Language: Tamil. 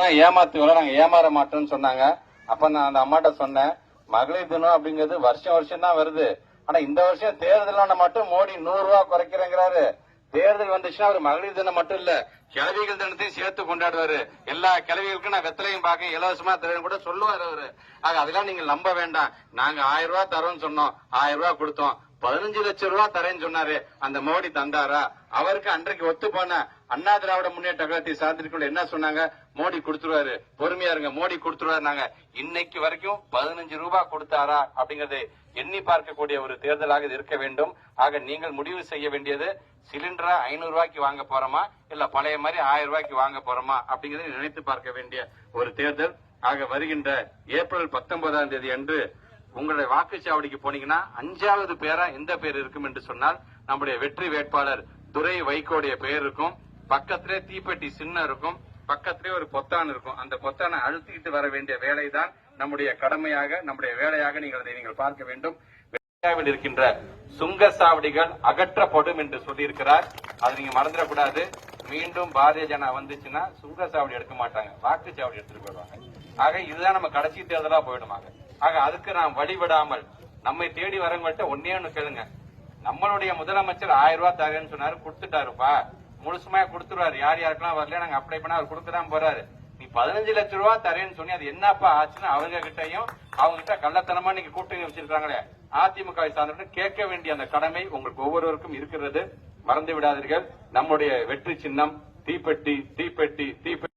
நான் ஏமாத்துவல நாங்க ஏமாற மாட்டோம்னு சொன்னாங்க. அப்ப நான் அந்த அம்மாட்ட சொன்னேன் மகளிர் தினம் அப்படிங்கிறது வருஷம் வருஷம் தான் வருது. ஆனா இந்த வருஷம் தேர்தலான மட்டும் மோடி நூறு ரூபா குறைக்கிறேங்கிறாரு. தேர்தல் வந்துச்சுன்னா அவர் மகளிர் தினம் மட்டும் இல்ல கிழவிகள் தினத்தையும் சேர்த்து கொண்டாடுவாரு. எல்லா கிழவிகளுக்கும் நான் வெத்தலையும் பார்க்க இலவசமா தருவேன் கூட சொல்லுவாரு அவரு. ஆக அதெல்லாம் நீங்க நம்ப வேண்டாம். நாங்க ஆயிரம் ரூபாய் தரோம்னு சொன்னோம் ஆயிரம் ரூபாய் கொடுத்தோம். பதினஞ்சு லட்சம் ரூபாய் தரேன்னு சொன்னாரு. அந்த மோடி தந்தாரா? அவருக்கு அன்றைக்கு ஒத்து போன அண்ணா திராவிட முன்னேற்ற கழகத்தை சார்ந்திருக்கவங்க என்ன சொன்னாங்க? மோடி கொடுத்துருவாரு. பொறுமையா இருங்க. மோடி கொடுத்துருவாரு நாங்க. இன்னைக்கு வரைக்கும் பதினஞ்சு ரூபாய் கொடுத்தாரா? அப்படிங்கறது எண்ணி பார்க்கக்கூடிய ஒரு தேர்தலாக இது இருக்க வேண்டும். ஆக நீங்கள் முடிவு செய்ய வேண்டியது சிலிண்டரா ஐநூறு ரூபாய்க்கு வாங்க போறோமா? இல்ல பழைய மாதிரி ஆயிரம் ரூபாய்க்கு வாங்க போறோமா? அப்படிங்கறதை நினைத்து பார்க்க வேண்டிய ஒரு தேர்தல். ஆக வருகின்ற ஏப்ரல் பத்தொன்பதாம் தேதி அன்று உங்களுடைய வாக்குச்சாவடிக்கு போனீங்கன்னா அஞ்சாவது பேரா எந்த பேர் இருக்கும் என்று சொன்னால் நம்முடைய வெற்றி வேட்பாளர் துரை வைகோடைய பெயர் இருக்கும். பக்கத்திலே தீப்பெட்டி சின்னம் இருக்கும். பக்கத்திலே ஒரு பொத்தான் இருக்கும். அந்த பொத்தானை அழுத்திட்டு வர வேண்டிய வேலைதான் நம்முடைய கடமையாக நம்முடைய வேலையாக நீங்கள் அதை நீங்கள் பார்க்க வேண்டும். இந்தியாவில் இருக்கின்ற சுங்கசாவடிகள் அகற்றப்படும் என்று சொல்லியிருக்கிறார். அதை நீங்க மறந்துடக்கூடாது. மீண்டும் பாரதிய ஜனா வந்துச்சுன்னா சுங்கசாவடி எடுக்க மாட்டாங்க. வாக்குச்சாவடி எடுத்துட்டு போயிடுவாங்க. ஆக இதுதான் நம்ம கடைசி தேர்தலா போயிடுமாங்க. ஆக அதுக்கு நாம் வழிவிடாமல் நம்மை தேடி வரவங்கள்ட்ட ஒன்னே ஒண்ணு கேளுங்க. நம்மளுடைய முதலமைச்சர் ஆயிரம் ரூபாய் தரேன்னு சொன்னாரு கொடுத்துட்டாருப்பா. முழுசுமா கொடுத்துருவாரு. யார் யாருக்கெல்லாம் வரல நாங்க அப்ளை பண்ணா அவர் கொடுத்துதான் போறாரு. நீ பதினஞ்சு லட்சம் ரூபாய் தரேன்னு சொன்னி அது என்னப்பா ஆச்சுன்னு அவங்க கிட்டையும் அவங்க கிட்ட கள்ளத்தனமா நீங்க கூட்டணி வச்சிருக்காங்களே அதிமுக சார்ந்த கேட்க வேண்டிய அந்த கடமை உங்களுக்கு ஒவ்வொருவருக்கும் இருக்கிறது. மறந்து விடாதீர்கள். நம்முடைய வெற்றி சின்னம் தீப்பெட்டி தீப்பெட்டி தீப்பெட்டி